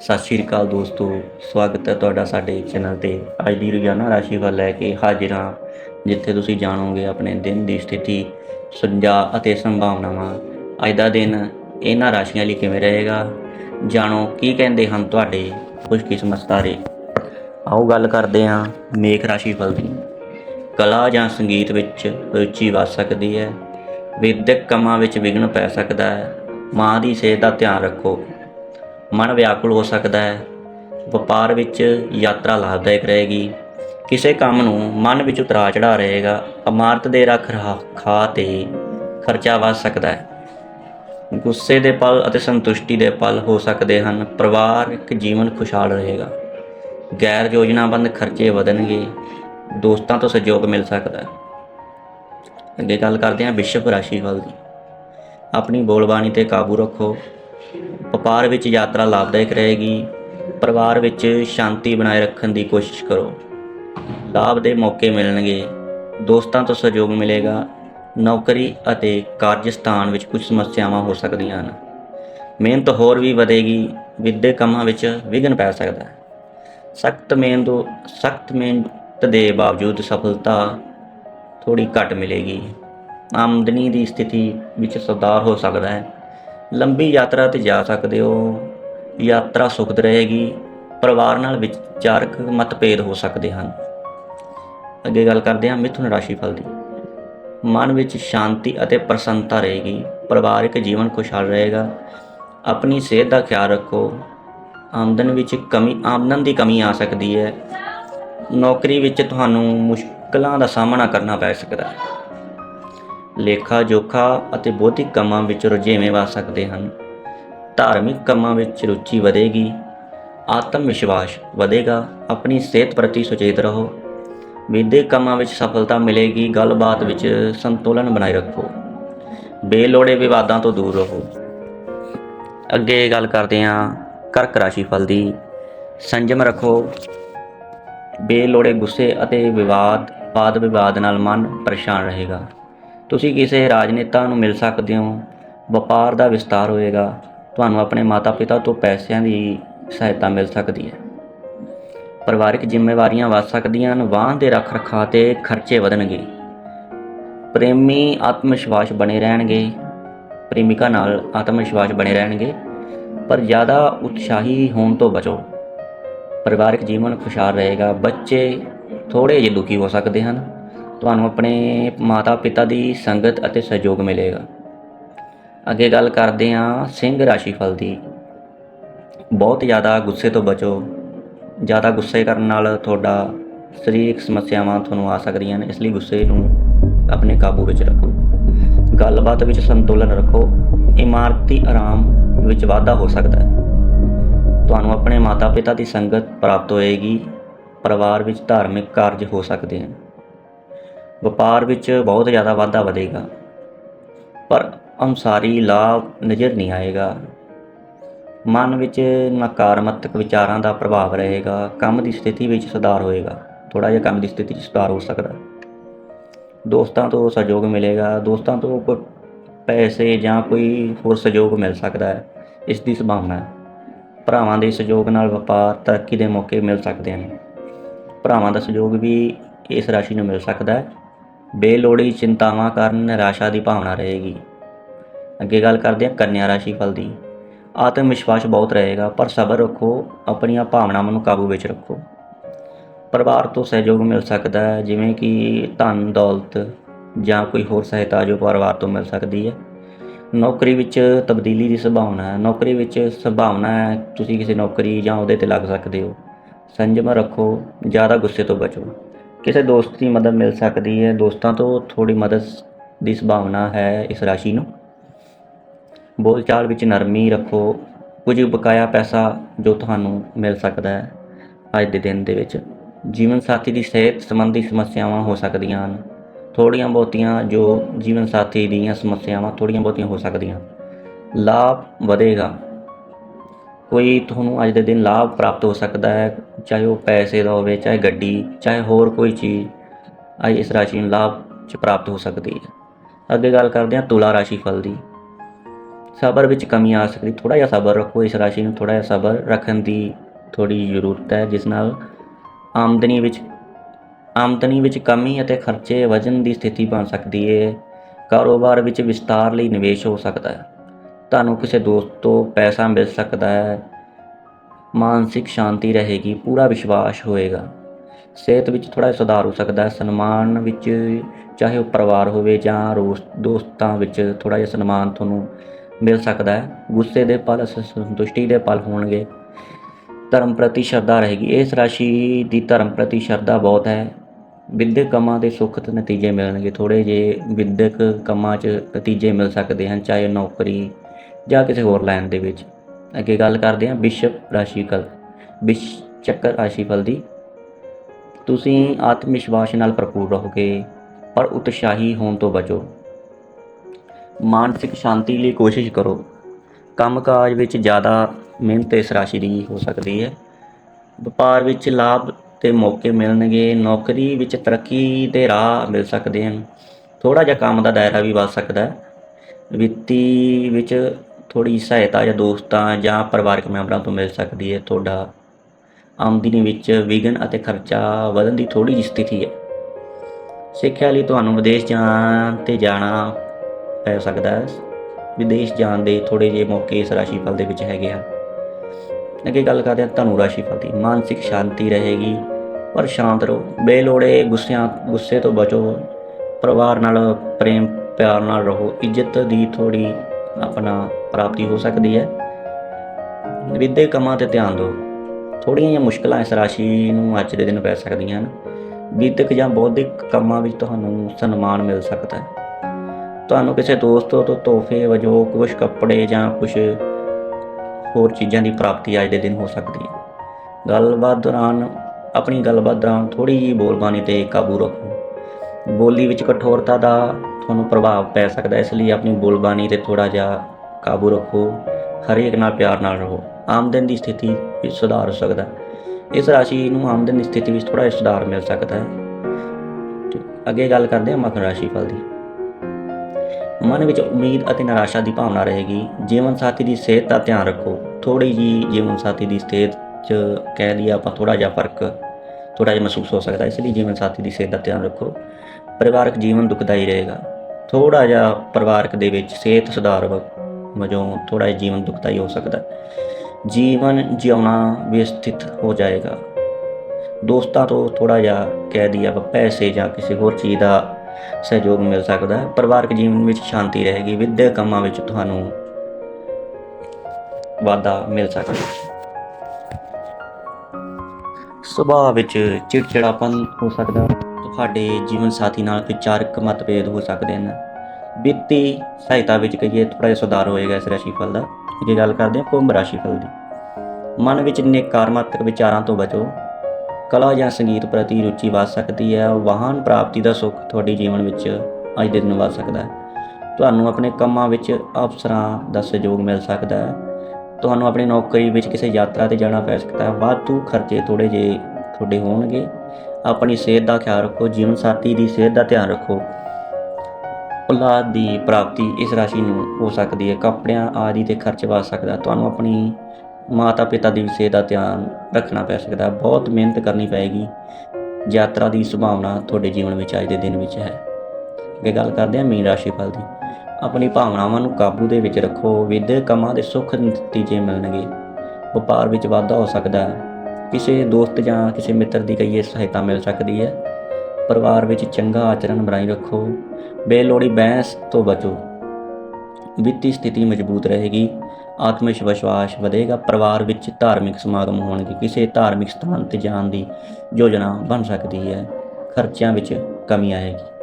ਸਤਿ ਸ਼੍ਰੀ ਅਕਾਲ ਦੋਸਤੋ, ਸਵਾਗਤ ਹੈ ਤੁਹਾਡਾ ਸਾਡੇ ਚੈਨਲ ਤੇ। ਅੱਜ ਦੀ ਰੋਜ਼ਾਨਾ ਰਾਸ਼ੀ ਫਲ ਲੈ ਕੇ ਹਾਜ਼ਰ ਹਾਂ, ਜਿੱਥੇ ਤੁਸੀਂ ਜਾਣੋਗੇ ਆਪਣੇ ਦਿਨ ਦੀ ਸਥਿਤੀ ਸੁਝਾਅ ਅਤੇ ਸੰਭਾਵਨਾਵਾਂ। ਅੱਜ ਦਾ ਦਿਨ ਇਹਨਾਂ ਰਾਸ਼ੀਆਂ ਲਈ ਕਿਵੇਂ ਰਹੇਗਾ? ਜਾਣੋ ਕੀ ਕਹਿੰਦੇ ਹਨ ਤੁਹਾਡੇ ਖੁਸ਼ਕਿਸਮਤ ਤਾਰੇ ਆਓ ਗੱਲ ਕਰਦੇ ਹਾਂ ਮੇਖ ਰਾਸ਼ੀਫਲ ਦੀ। ਕਲਾ ਜਾਂ ਸੰਗੀਤ ਵਿੱਚ ਰੁਚੀ ਵੱਧ ਸਕਦੀ ਹੈ। ਵਿਦਿਅਕ ਕੰਮਾਂ ਵਿੱਚ ਵਿਘਨ ਪੈ ਸਕਦਾ ਹੈ। ਮਾਂ ਦੀ ਸਿਹਤ ਦਾ ਧਿਆਨ ਰੱਖੋ। ਮਨ ਵਿਆਕੁਲ ਹੋ ਸਕਦਾ ਹੈ। ਵਪਾਰ ਵਿੱਚ ਯਾਤਰਾ ਲਾਭਦਾਇਕ ਰਹੇਗੀ। ਕਿਸੇ ਕੰਮ ਨੂੰ ਮਨ ਵਿੱਚ ਉਤਰਾ ਚੜਾ ਰਹੇਗਾ। ਇਮਾਰਤ ਦੇ ਰੱਖ ਖਾ ਤੇ ਖਰਚਾ ਵੱਧ ਸਕਦਾ ਹੈ। ਗੁੱਸੇ ਦੇ ਪਲ ਅਤੇ ਸੰਤੁਸ਼ਟੀ ਦੇ ਪਲ ਹੋ ਸਕਦੇ ਹਨ। ਪਰਿਵਾਰਕ ਜੀਵਨ ਖੁਸ਼ਹਾਲ ਰਹੇਗਾ। ਗੈਰ ਯੋਜਨਾਬੰਦ ਖਰਚੇ ਵਧਣਗੇ। ਦੋਸਤਾਂ ਤੋਂ ਸਹਿਯੋਗ ਮਿਲ ਸਕਦਾ ਹੈ। ਅੱਗੇ ਗੱਲ ਕਰਦੇ ਹਾਂ ਵਿਸ਼ਵ ਰਾਸ਼ੀ ਵੱਲ ਦੀ। ਆਪਣੀ ਬੋਲਬਾਣੀ ਤੇ ਕਾਬੂ ਰੱਖੋ। ਵਪਾਰ ਵਿੱਚ ਯਾਤਰਾ ਲਾਭਦਾਇਕ ਰਹੇਗੀ। ਪਰਿਵਾਰ ਵਿੱਚ ਸ਼ਾਂਤੀ ਬਣਾਏ ਰੱਖਣ ਦੀ ਕੋਸ਼ਿਸ਼ ਕਰੋ। ਲਾਭ ਦੇ ਮੌਕੇ ਮਿਲਣਗੇ। ਦੋਸਤਾਂ ਤੋਂ ਸਹਿਯੋਗ ਮਿਲੇਗਾ। ਨੌਕਰੀ ਅਤੇ ਕਾਰਜ ਸਥਾਨ ਵਿੱਚ ਕੁਝ ਸਮੱਸਿਆਵਾਂ ਹੋ ਸਕਦੀਆਂ ਹਨ। ਮਿਹਨਤ ਹੋਰ ਵੀ ਵਧੇਗੀ। ਵਿੱਦਿਅਕ ਕੰਮਾਂ ਵਿੱਚ ਵਿਘਨ ਪੈ ਸਕਦਾ ਹੈ। ਸਖਤ ਮਿਹਨਤ ਸਖਤ ਮਿਹਨਤ ਦੇ ਬਾਵਜੂਦ ਸਫਲਤਾ ਥੋੜੀ ਘੱਟ ਮਿਲੇਗੀ। ਆਮਦਨੀ ਦੀ ਸਥਿਤੀ ਵਿੱਚ ਸੁਧਾਰ ਹੋ ਸਕਦਾ ਹੈ। ਲੰਬੀ ਯਾਤਰਾ ਤੇ ਜਾ ਸਕਦੇ ਹੋ। ਯਾਤਰਾ ਸੁਖਦ ਰਹੇਗੀ। ਪਰਿਵਾਰ ਨਾਲ ਵਿਚਾਰਕ ਮਤਭੇਦ ਹੋ ਸਕਦੇ ਹਨ। ਅੱਗੇ ਗੱਲ ਕਰਦੇ ਹਾਂ ਮਿਥੁਨ ਰਾਸ਼ੀ ਫਲ ਦੀ। ਮਨ ਵਿੱਚ ਸ਼ਾਂਤੀ ਅਤੇ ਪ੍ਰਸੰਨਤਾ ਰਹੇਗੀ। ਪਰਿਵਾਰਿਕ ਜੀਵਨ ਖੁਸ਼ਹਾਲ ਰਹੇਗਾ। ਆਪਣੀ ਸਿਹਤ ਦਾ ਖਿਆਲ ਰੱਖੋ। ਆਮਦਨ ਵਿੱਚ ਕਮੀ, ਆਮਦਨ ਦੀ ਕਮੀ ਆ ਸਕਦੀ ਹੈ। ਨੌਕਰੀ ਵਿੱਚ ਤੁਹਾਨੂੰ ਮੁਸ਼ਕਲਾਂ ਦਾ ਸਾਹਮਣਾ ਕਰਨਾ ਪੈ ਸਕਦਾ ਹੈ। ਲੇਖਾ ਜੋਖਾ ਅਤੇ ਬੌਧਿਕ ਕੰਮਾਂ ਵਿੱਚ ਰੁਝੇਵੇਂ ਵੱਧ ਸਕਦੇ ਹਨ। ਧਾਰਮਿਕ ਕੰਮਾਂ ਵਿੱਚ ਰੁਚੀ ਵਧੇਗੀ, ਆਤਮ ਵਿਸ਼ਵਾਸ ਵਧੇਗਾ, ਆਪਣੀ ਸਿਹਤ ਪ੍ਰਤੀ ਸੁਚੇਤ ਰਹੋ। ਵਿਦਿਅਕ ਕੰਮਾਂ ਵਿੱਚ ਸਫਲਤਾ ਮਿਲੇਗੀ, ਗੱਲਬਾਤ ਵਿੱਚ ਸੰਤੁਲਨ ਬਣਾਈ ਰੱਖੋ। ਬੇਲੋੜੇ ਵਿਵਾਦਾਂ ਤੋਂ ਦੂਰ ਰਹੋ। ਅੱਗੇ ਗੱਲ ਕਰਦੇ ਹਾਂ ਕਰਕ ਰਾਸ਼ੀ ਫਲ ਦੀ। ਸੰਜਮ ਰੱਖੋ। ਬੇਲੋੜੇ ਗੁੱਸੇ ਅਤੇ ਵਿਵਾਦ ਵਾਦ ਵਿਵਾਦ ਨਾਲ ਮਨ ਪਰੇਸ਼ਾਨ ਰਹੇਗਾ। ਤੁਸੀਂ ਕਿਸੇ ਰਾਜਨੇਤਾ ਨੂੰ ਮਿਲ ਸਕਦੇ ਹੋ, ਵਪਾਰ ਦਾ ਵਿਸਤਾਰ ਹੋਏਗਾ, ਤੁਹਾਨੂੰ ਆਪਣੇ ਮਾਤਾ-ਪਿਤਾ ਤੋਂ ਪੈਸਿਆਂ ਦੀ ਸਹਾਇਤਾ ਮਿਲ ਸਕਦੀ ਹੈ। ਪਰਿਵਾਰਕ ਜ਼ਿੰਮੇਵਾਰੀਆਂ ਵੱਧ ਸਕਦੀਆਂ ਹਨ, ਵਾਹਨ ਦੇ ਰੱਖ ਰਖਾਅ ਤੇ ਖਰਚੇ ਵਧਣਗੇ। ਪ੍ਰੇਮੀ ਆਤਮ ਵਿਸ਼ਵਾਸ ਬਣੇ ਰਹਿਣਗੇ, ਪ੍ਰੇਮਿਕਾ ਨਾਲ ਆਤਮ ਵਿਸ਼ਵਾਸ ਬਣੇ ਰਹਿਣਗੇ, ਪਰ ਜ਼ਿਆਦਾ ਉਤਸ਼ਾਹੀ ਹੋਣ ਤੋਂ ਬਚੋ। ਪਰਿਵਾਰਕ ਜੀਵਨ ਖੁਸ਼ਹਾਲ ਰਹੇਗਾ, ਬੱਚੇ ਥੋੜੇ ਜਿਹੇ ਦੁਖੀ ਹੋ ਸਕਦੇ ਹਨ। ਤੁਹਾਨੂੰ ਆਪਣੇ ਮਾਤਾ-ਪਿਤਾ ਦੀ ਸੰਗਤ ਅਤੇ ਸਹਿਯੋਗ ਮਿਲੇਗਾ। ਅੱਗੇ ਗੱਲ ਕਰਦੇ ਹਾਂ ਸਿੰਘ ਰਾਸ਼ੀ ਫਲ ਦੀ। ਬਹੁਤ ਜ਼ਿਆਦਾ ਗੁੱਸੇ ਤੋਂ ਬਚੋ। ਜ਼ਿਆਦਾ ਗੁੱਸੇ ਕਰਨ ਨਾਲ ਤੁਹਾਡਾ ਸਰੀਰਕ ਸਮੱਸਿਆਵਾਂ ਤੁਹਾਨੂੰ ਆ ਸਕਦੀਆਂ ਨੇ, ਇਸ ਲਈ ਗੁੱਸੇ ਨੂੰ ਆਪਣੇ ਕਾਬੂ ਵਿੱਚ ਰੱਖੋ। ਗੱਲਬਾਤ ਵਿੱਚ ਸੰਤੁਲਨ ਰੱਖੋ। ਇਮਾਰਤੀ ਆਰਾਮ ਵਿੱਚ ਵਾਧਾ ਹੋ ਸਕਦਾ ਹੈ। ਤੁਹਾਨੂੰ ਆਪਣੇ ਮਾਤਾ-ਪਿਤਾ ਦੀ ਸੰਗਤ ਪ੍ਰਾਪਤ ਹੋਏਗੀ। ਪਰਿਵਾਰ ਵਿੱਚ ਧਾਰਮਿਕ ਕਾਰਜ ਹੋ ਸਕਦੇ ਹਨ। ਵਪਾਰ ਵਿੱਚ ਬਹੁਤ ਜ਼ਿਆਦਾ ਵਾਧਾ ਵਧੇਗਾ। ਪਰ ਅਨੁਸਾਰੀ ਲਾਭ ਨਜ਼ਰ ਨਹੀਂ ਆਏਗਾ। ਮਨ ਵਿੱਚ ਨਕਾਰਾਤਮਕ ਵਿਚਾਰਾਂ ਦਾ ਪ੍ਰਭਾਵ ਰਹੇਗਾ। ਕੰਮ ਦੀ ਸਥਿਤੀ ਵਿੱਚ ਸੁਧਾਰ ਹੋਏਗਾ। ਥੋੜਾ ਜਿਹਾ ਕੰਮ ਦੀ ਸਥਿਤੀ 'ਚ ਸੁਧਾਰ ਹੋ ਸਕਦਾ। ਦੋਸਤਾਂ ਤੋਂ ਸਹਿਯੋਗ ਮਿਲੇਗਾ। ਦੋਸਤਾਂ ਤੋਂ ਕੋਈ ਪੈਸੇ ਜਾਂ ਕੋਈ ਹੋਰ ਸਹਿਯੋਗ ਮਿਲ ਸਕਦਾ ਹੈ। ਇਸ ਦੀ ਸੰਭਾਵਨਾ ਹੈ। ਭਰਾਵਾਂ ਦੇ ਸਹਿਯੋਗ ਨਾਲ ਵਪਾਰ ਤਰੱਕੀ ਦੇ ਮੌਕੇ ਮਿਲ ਸਕਦੇ ਹਨ। ਭਰਾਵਾਂ ਦਾ ਸਹਿਯੋਗ ਵੀ ਇਸ ਰਾਸ਼ੀ ਨੂੰ ਮਿਲ ਸਕਦਾ ਹੈ। ਬੇਲੋੜੀ ਚਿੰਤਾਵਾਂ ਕਾਰਨ ਨਿਰਾਸ਼ਾ ਦੀ ਭਾਵਨਾ ਰਹੇਗੀ। ਅੱਗੇ ਗੱਲ ਕਰਦੇ ਹਾਂ ਕੰਨਿਆ ਰਾਸ਼ੀ ਫਲ ਦੀ। ਆਤਮ ਵਿਸ਼ਵਾਸ ਬਹੁਤ ਰਹੇਗਾ, ਪਰ ਸਬਰ ਰੱਖੋ, ਆਪਣੀਆਂ ਭਾਵਨਾਵਾਂ ਨੂੰ ਕਾਬੂ ਵਿੱਚ ਰੱਖੋ। ਪਰਿਵਾਰ ਤੋਂ ਸਹਿਯੋਗ ਮਿਲ ਸਕਦਾ ਹੈ, ਜਿਵੇਂ ਕਿ ਧਨ, ਦੌਲਤ ਜਾਂ ਕੋਈ ਹੋਰ ਸਹਾਇਤਾ ਜੋ ਪਰਿਵਾਰ ਤੋਂ ਮਿਲ ਸਕਦੀ ਹੈ। ਨੌਕਰੀ ਵਿੱਚ ਤਬਦੀਲੀ ਦੀ ਸੰਭਾਵਨਾ ਹੈ। ਨੌਕਰੀ ਵਿੱਚ ਸੰਭਾਵਨਾ ਹੈ, ਤੁਸੀਂ ਕਿਸੇ ਨੌਕਰੀ ਜਾਂ ਉਹਦੇ ਤੇ ਲੱਗ ਸਕਦੇ ਹੋ। ਸੰਜਮ ਰੱਖੋ, ਜ਼ਿਆਦਾ ਗੁੱਸੇ ਤੋਂ ਬਚੋ। ਕਿਸੇ ਦੋਸਤ ਦੀ ਮਦਦ ਮਿਲ ਸਕਦੀ ਹੈ। ਦੋਸਤਾਂ ਤੋਂ ਥੋੜੀ ਮਦਦ ਦੀ ਸੰਭਾਵਨਾ ਹੈ ਇਸ ਰਾਸ਼ੀ ਨੂੰ। ਬੋਲਚਾਲ ਵਿੱਚ ਨਰਮੀ ਰੱਖੋ। ਕੁਝ ਬਕਾਇਆ ਪੈਸਾ ਜੋ ਤੁਹਾਨੂੰ ਮਿਲ ਸਕਦਾ ਹੈ ਅੱਜ ਦੇ ਦਿਨ ਦੇ ਵਿੱਚ। ਜੀਵਨ ਸਾਥੀ ਦੀ ਸਿਹਤ ਸੰਬੰਧੀ ਸਮੱਸਿਆਵਾਂ ਹੋ ਸਕਦੀਆਂ ਹਨ। ਥੋੜੀਆਂ ਬਹੁਤੀਆਂ ਜੋ ਜੀਵਨ ਸਾਥੀ ਦੀਆਂ ਸਮੱਸਿਆਵਾਂ ਥੋੜੀਆਂ ਬਹੁਤੀਆਂ ਹੋ ਸਕਦੀਆਂ ਲਾਭ ਵਧੇਗਾ। ਕੋਈ ਤੁਹਾਨੂੰ ਅੱਜ ਦੇ ਦਿਨ ਲਾਭ ਪ੍ਰਾਪਤ ਹੋ ਸਕਦਾ ਹੈ, ਚਾਹੇ ਉਹ ਪੈਸੇ ਦਾ ਹੋਵੇ, ਚਾਹੇ ਗੱਡੀ, ਚਾਹੇ ਹੋਰ ਕੋਈ ਚੀਜ਼, ਅੱਜ ਇਸ ਰਾਸ਼ੀ ਨੂੰ ਲਾਭ ਚ ਪ੍ਰਾਪਤ ਹੋ ਸਕਦੀ ਹੈ। ਅੱਗੇ ਗੱਲ ਕਰਦੇ ਹਾਂ ਤੁਲਾ ਰਾਸ਼ੀ ਫਲ ਦੀ। ਸਬਰ ਵਿੱਚ ਕਮੀ ਆ ਸਕਦੀ ਥੋੜਾ ਜਿਹਾ ਸਬਰ ਰੱਖੋ, ਇਸ ਰਾਸ਼ੀ ਨੂੰ ਥੋੜਾ ਜਿਹਾ ਸਬਰ ਰੱਖਣ ਦੀ ਥੋੜੀ ਜ਼ਰੂਰਤ ਹੈ, ਜਿਸ ਨਾਲ ਆਮਦਨੀ ਵਿੱਚ ਆਮਦਨੀ ਵਿੱਚ ਕਮੀ ਅਤੇ ਖਰਚੇ ਵਜਨ ਦੀ ਸਥਿਤੀ ਬਣ ਸਕਦੀ ਹੈ। ਕਾਰੋਬਾਰ ਵਿੱਚ ਵਿਸਤਾਰ ਲਈ ਨਿਵੇਸ਼ ਹੋ ਸਕਦਾ ਹੈ। ਤੁਹਾਨੂੰ ਕਿਸੇ ਦੋਸਤ ਤੋਂ ਪੈਸਾ ਮਿਲ ਸਕਦਾ ਹੈ। ਮਾਨਸਿਕ ਸ਼ਾਂਤੀ ਰਹੇਗੀ, ਪੂਰਾ ਵਿਸ਼ਵਾਸ ਹੋਏਗਾ। ਸਿਹਤ ਵਿੱਚ ਥੋੜਾ ਸੁਧਾਰ ਹੋ ਸਕਦਾ ਹੈ। ਸਨਮਾਨ ਵਿੱਚ ਚਾਹੇ ਉਹ ਪਰਿਵਾਰ ਹੋਵੇ ਜਾਂ ਰੋਸ, ਦੋਸਤਾਂ ਵਿੱਚ ਥੋੜਾ ਜਿਹਾ ਸਨਮਾਨ ਤੁਹਾਨੂੰ ਮਿਲ ਸਕਦਾ ਹੈ। ਗੁੱਸੇ ਦੇ ਪਲ ਸੰਤੁਸ਼ਟੀ ਦੇ ਪਲ ਹੋਣਗੇ। ਧਰਮ ਪ੍ਰਤੀ ਸ਼ਰਧਾ ਰਹੇਗੀ। ਇਸ ਰਾਸ਼ੀ ਦੀ ਧਰਮ ਪ੍ਰਤੀ ਸ਼ਰਧਾ ਬਹੁਤ ਹੈ। ਵਿਦਿਅਕ ਕੰਮਾਂ ਦੇ ਸੁੱਖ ਤੇ ਨਤੀਜੇ ਮਿਲਣਗੇ। ਥੋੜੇ ਜੇ ਵਿਦਿਅਕ ਕੰਮਾਂ 'ਚ ਨਤੀਜੇ ਮਿਲ ਸਕਦੇ ਹਨ, ਚਾਹੇ ਨੌਕਰੀ ਜਾਂ ਕਿਸੇ ਹੋਰ ਲਾਈਨ ਦੇ ਵਿੱਚ। ਅੱਗੇ ਗੱਲ ਕਰਦੇ ਹਾਂ ਵਿਸ਼ਵ ਰਾਸ਼ੀਫਲ। ਵਿਸ਼ ਚੱਕਰ ਰਾਸ਼ੀਫਲ ਦੀ, ਤੁਸੀਂ ਆਤਮ ਵਿਸ਼ਵਾਸ ਨਾਲ ਭਰਪੂਰ ਰਹੋਗੇ, ਪਰ ਉਤਸ਼ਾਹੀ ਹੋਣ ਤੋਂ ਬਚੋ। ਮਾਨਸਿਕ ਸ਼ਾਂਤੀ ਲਈ ਕੋਸ਼ਿਸ਼ ਕਰੋ। ਕੰਮਕਾਜ ਵਿੱਚ ਜ਼ਿਆਦਾ ਮਿਹਨਤ ਇਸ ਰਾਸ਼ੀ ਦੀ ਹੋ ਸਕਦੀ ਹੈ। ਵਪਾਰ ਵਿੱਚ ਲਾਭ ਤੇ ਮੌਕੇ ਮਿਲਣਗੇ, ਨੌਕਰੀ ਵਿੱਚ ਤਰੱਕੀ ਦੇ ਰਾਹ ਮਿਲ ਸਕਦੇ ਹਨ। ਥੋੜਾ ਜਿਹਾ ਕੰਮ ਦਾ ਦਾਇਰਾ ਵੀ ਵੱਧ ਸਕਦਾ ਹੈ। ਵਿੱਤੀ ਵਿੱਚ ਥੋੜੀ ਸਹਾਇਤਾ ਜਾਂ ਦੋਸਤਾਂ ਜਾਂ ਪਰਿਵਾਰਕ ਮੈਂਬਰਾਂ ਤੋਂ ਮਿਲ ਸਕਦੀ ਹੈ। ਤੁਹਾਡਾ ਆਮਦਨੀ ਵਿੱਚ ਵਿਘਨ ਅਤੇ ਖਰਚਾ ਵਧਣ ਦੀ ਥੋੜੀ ਜਿਹੀ ਸਥਿਤੀ ਹੈ। ਸਿੱਖਿਆ ਲਈ ਤੁਹਾਨੂੰ ਵਿਦੇਸ਼ ਜਾਣ ਤੇ ਜਾਣਾ ਪੈ ਸਕਦਾ ਹੈ। ਵਿਦੇਸ਼ ਜਾਣ ਦੇ ਥੋੜੇ ਜਿਹੇ ਮੌਕੇ ਇਸ ਰਾਸ਼ੀ ਫਲ ਦੇ ਵਿੱਚ ਹੈਗੇ ਆ ਅੱਗੇ ਗੱਲ ਕਰਦੇ ਹਾਂ ਧਨੂ ਰਾਸ਼ੀਫਲ ਦੀ। ਮਾਨਸਿਕ ਸ਼ਾਂਤੀ ਰਹੇਗੀ, ਪਰ ਸ਼ਾਂਤ ਰਹੋ। ਬੇਲੋੜੇ ਗੁੱਸਿਆਂ, ਗੁੱਸੇ ਤੋਂ ਬਚੋ। ਪਰਿਵਾਰ ਨਾਲ, ਪ੍ਰੇਮ, ਪਿਆਰ ਨਾਲ ਰਹੋ। ਇੱਜ਼ਤ ਦੀ ਥੋੜੀ ਆਪਣਾ ਪ੍ਰਾਪਤੀ ਹੋ ਸਕਦੀ ਹੈ। ਵਿਦਿਅਕ ਕੰਮਾਂ ਤੇ ਧਿਆਨ ਦਿਓ। ਥੋੜ੍ਹੀਆਂ ਜਿਹੀਆਂ ਮੁਸ਼ਕਲਾਂ ਇਸ ਰਾਸ਼ੀ ਨੂੰ ਅੱਜ ਦੇ ਦਿਨ ਪੈ ਸਕਦੀਆਂ ਹਨ। ਵਿਦਿਅਕ ਜਾਂ ਬੌਧਿਕ ਕੰਮਾਂ ਵਿੱਚ ਤੁਹਾਨੂੰ ਸਨਮਾਨ ਮਿਲ ਸਕਦਾ ਹੈ। ਤੁਹਾਨੂੰ ਕਿਸੇ ਦੋਸਤ ਤੋਂ ਤੋਹਫੇ ਵਜੋਂ ਕੁਝ ਕੱਪੜੇ ਜਾਂ ਕੁਝ ਹੋਰ ਚੀਜ਼ਾਂ ਦੀ ਪ੍ਰਾਪਤੀ ਅੱਜ ਦੇ ਦਿਨ ਹੋ ਸਕਦੀ ਹੈ। ਗੱਲਬਾਤ ਦੌਰਾਨ, ਆਪਣੀ ਗੱਲਬਾਤ ਦੌਰਾਨ ਥੋੜੀ ਜਿਹੀ ਬੋਲਬਾਣੀ ਤੇ ਕਾਬੂ ਰੱਖੋ। ਬੋਲੀ ਵਿੱਚ ਕਠੋਰਤਾ ਦਾ ਤੁਹਾਨੂੰ ਪ੍ਰਭਾਵ ਪੈ ਸਕਦਾ ਇਸ ਲਈ ਆਪਣੀ ਬੋਲਬਾਣੀ ਤੇ ਥੋੜਾ ਜਿਹਾ ਕਾਬੂ ਰੱਖੋ। ਹਰੇਕ ਨਾਲ ਪਿਆਰ ਨਾਲ ਰਹੋ। ਆਮਦਨ ਦੀ ਸਥਿਤੀ ਵਿੱਚ ਸੁਧਾਰ ਹੋ ਸਕਦਾ ਇਸ ਰਾਸ਼ੀ ਨੂੰ ਆਮਦਨ ਦੀ ਸਥਿਤੀ ਵਿੱਚ ਥੋੜਾ ਜਿਹਾ ਸੁਧਾਰ ਮਿਲ ਸਕਦਾ ਹੈ। ਅੱਗੇ ਗੱਲ ਕਰਦੇ ਹਾਂ ਮਕਰ ਰਾਸ਼ੀ ਫਲ ਦੀ। ਮਨ ਵਿੱਚ ਉਮੀਦ ਅਤੇ ਨਿਰਾਸ਼ਾ ਦੀ ਭਾਵਨਾ ਰਹੇਗੀ। ਜੀਵਨ ਸਾਥੀ ਦੀ ਸਿਹਤ ਦਾ ਧਿਆਨ ਰੱਖੋ। ਥੋੜੀ ਜੀ ਜੀਵਨ ਸਾਥੀ ਦੀ ਸਿਹਤ 'ਚ ਕਹਿ ਲਈਏ ਆਪਾਂ ਥੋੜਾ ਜਿਹਾ ਫ਼ਰਕ ਥੋੜਾ ਜਿਹਾ ਮਹਿਸੂਸ ਹੋ ਸਕਦਾ ਇਸ ਲਈ ਜੀਵਨ ਸਾਥੀ ਦੀ ਸਿਹਤ ਦਾ ਧਿਆਨ ਰੱਖੋ। ਪਰਿਵਾਰਕ ਜੀਵਨ ਦੁਖਦਾਈ ਰਹੇਗਾ। ਥੋੜਾ ਜਿਹਾ ਪਰਿਵਾਰਕ ਦੇ ਵਿੱਚ ਸਿਹਤ ਸੁਧਾਰ ਵਜੋਂ ਥੋੜਾ ਜਿਹਾ ਜੀਵਨ ਦੁਖਦਾਈ ਹੋ ਸਕਦਾ ਜੀਵਨ ਜਿਉਣਾ ਵਿਅਸਥਿਤ ਹੋ ਜਾਏਗਾ। ਦੋਸਤਾਂ ਤੋਂ ਥੋੜਾ ਜਿਹਾ ਕਹਿ ਦਈਏ ਆਪਾਂ ਪੈਸੇ ਜਾਂ ਕਿਸੇ ਹੋਰ ਚੀਜ਼ ਦਾ ਸਹਿਯੋਗ ਮਿਲ ਸਕਦਾ ਹੈ। ਪਰਿਵਾਰਕ ਜੀਵਨ ਵਿੱਚ ਸ਼ਾਂਤੀ ਰਹੇਗੀ, ਵਿਦਿਅਕ ਕੰਮਾਂ ਵਿੱਚ ਤੁਹਾਨੂੰ ਵਾਧਾ ਮਿਲ ਸਕਦਾ ਹੈ। ਸੁਭਾਅ ਵਿੱਚ ਚਿੜਚਿੜਾਪਨ ਹੋ ਸਕਦਾ ਤੁਹਾਡੇ ਜੀਵਨ ਸਾਥੀ ਨਾਲ ਵਿਚਾਰਕ ਮਤਭੇਦ ਹੋ ਸਕਦੇ ਹਨ? ਵਿੱਤੀ ਸਹਾਇਤਾ ਵਿੱਚ ਕਹੀਏ ਥੋੜਾ ਜਿਹਾ ਸੁਧਾਰ ਹੋਏਗਾ ਇਸ ਰਾਸ਼ੀ ਫਲ ਦਾ। ਜੇ ਗੱਲ ਕਰਦੇ ਹਾਂ ਕੁੰਭ ਰਾਸ਼ੀ ਫਲ ਦੀ। ਮਨ ਵਿੱਚ ਨਕਾਰਾਤਮਕ ਵਿਚਾਰਾਂ ਤੋਂ ਬਚੋ। ਕਲਾ ਜਾਂ ਸੰਗੀਤ ਪ੍ਰਤੀ ਰੁਚੀ ਵੱਧ ਸਕਦੀ ਹੈ। ਵਾਹਨ ਪ੍ਰਾਪਤੀ ਦਾ ਸੁੱਖ ਤੁਹਾਡੇ ਜੀਵਨ ਵਿੱਚ ਅੱਜ ਦੇ ਦਿਨ ਵੱਧ ਸਕਦਾ ਹੈ। ਤੁਹਾਨੂੰ ਆਪਣੇ ਕੰਮਾਂ ਵਿੱਚ ਅਫਸਰਾਂ ਦਾ ਸਹਿਯੋਗ ਮਿਲ ਸਕਦਾ ਹੈ। ਤੁਹਾਨੂੰ ਆਪਣੀ ਨੌਕਰੀ ਵਿੱਚ ਕਿਸੇ ਯਾਤਰਾ ਤੇ ਜਾਣਾ ਪੈ ਸਕਦਾ ਹੈ। ਵਾਧੂ ਖਰਚੇ ਥੋੜੇ ਜਿਹੇ ਤੁਹਾਡੇ ਹੋਣਗੇ। ਆਪਣੀ ਸਿਹਤ ਦਾ ਖਿਆਲ ਰੱਖੋ, ਜੀਵਨ ਸਾਥੀ ਦੀ ਸਿਹਤ ਦਾ ਧਿਆਨ ਰੱਖੋ। ਔਲਾਦ ਦੀ ਪ੍ਰਾਪਤੀ ਇਸ ਰਾਸ਼ੀ ਨੂੰ ਹੋ ਸਕਦੀ ਹੈ। ਕੱਪੜਿਆਂ ਆਦਿ ਤੇ ਖਰਚ ਵੱਧ ਸਕਦਾ ਤੁਹਾਨੂੰ ਆਪਣੀ ਮਾਤਾ ਪਿਤਾ ਦੀ ਵੀ ਸਿਹਤ ਦਾ ਧਿਆਨ ਰੱਖਣਾ ਪੈ ਸਕਦਾ ਬਹੁਤ ਮਿਹਨਤ ਕਰਨੀ ਪਏਗੀ। ਯਾਤਰਾ ਦੀ ਸੰਭਾਵਨਾ ਤੁਹਾਡੇ ਜੀਵਨ ਵਿੱਚ ਅੱਜ ਦੇ ਦਿਨ ਵਿੱਚ ਹੈ। ਅੱਗੇ ਗੱਲ ਕਰਦੇ ਹਾਂ ਮੀਨ ਰਾਸ਼ੀ ਫਲ ਦੀ। ਆਪਣੀ ਭਾਵਨਾਵਾਂ ਨੂੰ ਕਾਬੂ ਦੇ ਵਿੱਚ ਰੱਖੋ। ਵਿਦਿਅਕ ਕੰਮਾਂ ਦੇ ਸੁੱਖ ਨਤੀਜੇ ਮਿਲਣਗੇ। ਵਪਾਰ ਵਿੱਚ ਵਾਧਾ ਹੋ ਸਕਦਾ ਹੈ। ਕਿਸੇ ਦੋਸਤ ਜਾਂ ਕਿਸੇ ਮਿੱਤਰ ਦੀ ਕਹੀਏ ਸਹਾਇਤਾ ਮਿਲ ਸਕਦੀ ਹੈ। ਪਰਿਵਾਰ ਵਿੱਚ ਚੰਗਾ ਆਚਰਣ ਬਣਾਈ ਰੱਖੋ। ਬੇਲੋੜੀ ਬਹਿਸ ਤੋਂ ਬਚੋ। ਵਿੱਤੀ ਸਥਿਤੀ ਮਜ਼ਬੂਤ ਰਹੇਗੀ। ਆਤਮ ਵਿਸ਼ਵਾਸ ਵਧੇਗਾ। ਪਰਿਵਾਰ ਵਿੱਚ ਧਾਰਮਿਕ ਸਮਾਗਮ ਹੋਣਗੇ। ਕਿਸੇ ਧਾਰਮਿਕ ਸਥਾਨ ਤੇ ਜਾਣ ਦੀ ਯੋਜਨਾ ਬਣ ਸਕਦੀ ਹੈ। ਖਰਚਿਆਂ ਵਿੱਚ ਕਮੀ ਆਏਗੀ।